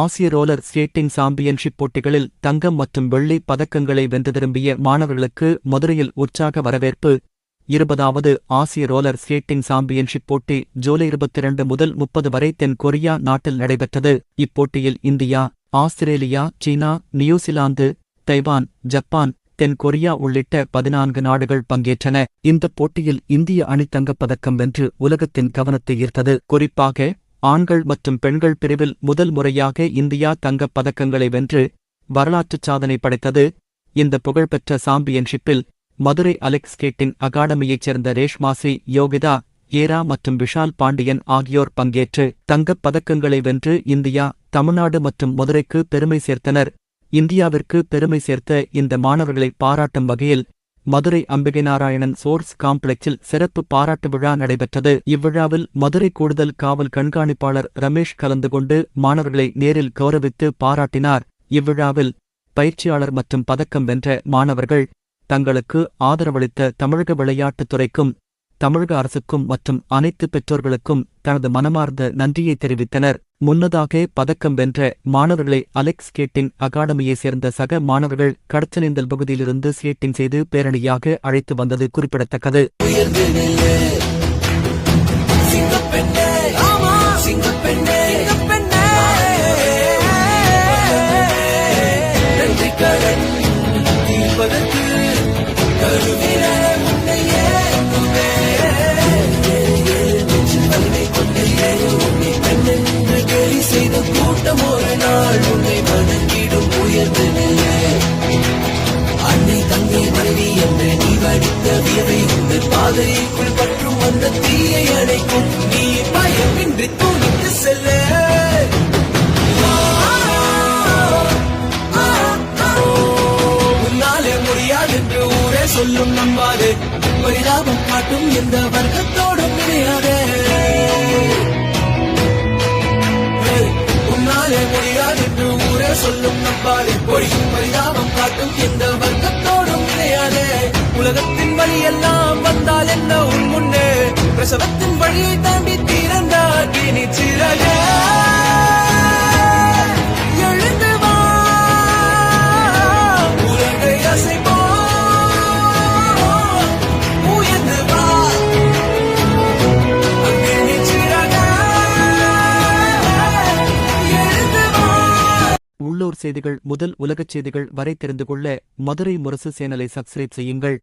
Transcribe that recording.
ஆசிய roller skating championship போட்டிகளில் தங்கம் மற்றும் வெள்ளி பதக்கங்களை வென்று திரும்பிய மாணவர்களுக்கு மதுரையில் உற்சாக வரவேற்பு. இருபதாவது ஆசிய ரோலர் ஸ்கேட்டிங் சாம்பியன்ஷிப் போட்டி ஜூலை இருபத்தி இரண்டு முதல் முப்பது வரை தென் கொரியா நாட்டில் நடைபெற்றது. இப்போட்டியில் இந்தியா ஆஸ்திரேலியா சீனா நியூசிலாந்து தைவான் ஜப்பான் தென் கொரியா உள்ளிட்ட பதினான்கு நாடுகள் பங்கேற்றன. இந்த போட்டியில் இந்திய அணி தங்கப்பதக்கம் வென்று உலகத்தின் கவனத்தை ஈர்த்தது. குறிப்பாக ஆண்கள் மற்றும் பெண்கள் பிரிவில் முதல் முறையாக இந்தியா தங்கப் பதக்கங்களை வென்று வரலாற்றுச் சாதனை படைத்தது. இந்த புகழ்பெற்ற சாம்பியன்ஷிப்பில் மதுரை அலெக்ஸ் ஸ்கேட்டிங் அகாடமியைச் சேர்ந்த ரேஷ்மாசி யோகிதா ஏரா மற்றும் விஷால் பாண்டியன் ஆகியோர் பங்கேற்று தங்கப் பதக்கங்களை வென்று இந்தியா தமிழ்நாடு மற்றும் மதுரைக்கு பெருமை சேர்த்தனர். இந்தியாவிற்கு பெருமை சேர்த்த இந்த மாணவர்களை பாராட்டும் வகையில் மதுரை அம்பிகை நாராயணன் சோர்ஸ் காம்ப்ளெக்ஸில் சிறப்பு பாராட்டு விழா நடைபெற்றது. இவ்விழாவில் மதுரை கூடுதல் காவல் கண்காணிப்பாளர் ரமேஷ் கலந்து கொண்டு மாணவர்களை நேரில் கௌரவித்து பாராட்டினார். இவ்விழாவில் பயிற்சியாளர் மற்றும் பதக்கம் வென்ற மாணவர்கள் தங்களுக்கு ஆதரவளித்த தமிழக விளையாட்டுத் துறைக்கும் தமிழக அரசுக்கும் மற்றும் அனைத்து பெற்றோர்களுக்கும் தனது மனமார்ந்த நன்றியை தெரிவித்தனர். முன்னதாக பதக்கம் வென்ற மாணவர்களை அலெக்ஸ் ஸ்கேட்டிங் அகாடமியைச் சேர்ந்த சக மாணவர்கள் கடச்சனேந்தல் பகுதியிலிருந்து ஸ்கேட்டிங் செய்து பேரணியாக அழைத்து வந்தது குறிப்பிடத்தக்கது. உங்கள் பற்றும் அந்த தீயை அணைக்கும். நீ பயமின்றி தூங்கிட்டு செல்ல. உன்னாலே முடியாது என்று ஊரே சொல்லும் நம்பாது. பரிதாபம் காட்டும் எந்த வர்க்கத்தோடும் கிடையாது உன்னாலே முடியாது என்று ஊரே சொல்லும் நம்பாதே. பொழியும் பரிதாபம் காட்டும் எந்த வர்க்கத்தோடும் கிடையாது உலகத்தில் வந்தால் உன் முன்னே. பிரசவத்தின் வழியை தாண்டி திறந்தார் இனி சிறக. எழுந்து வா. உலகை அசைப்போ உள்ளூர் செய்திகள் முதல் உலகச் செய்திகள் வரை தெரிந்து கொள்ள மதுரை முரசு சேனலை சப்ஸ்கிரைப் செய்யுங்கள்.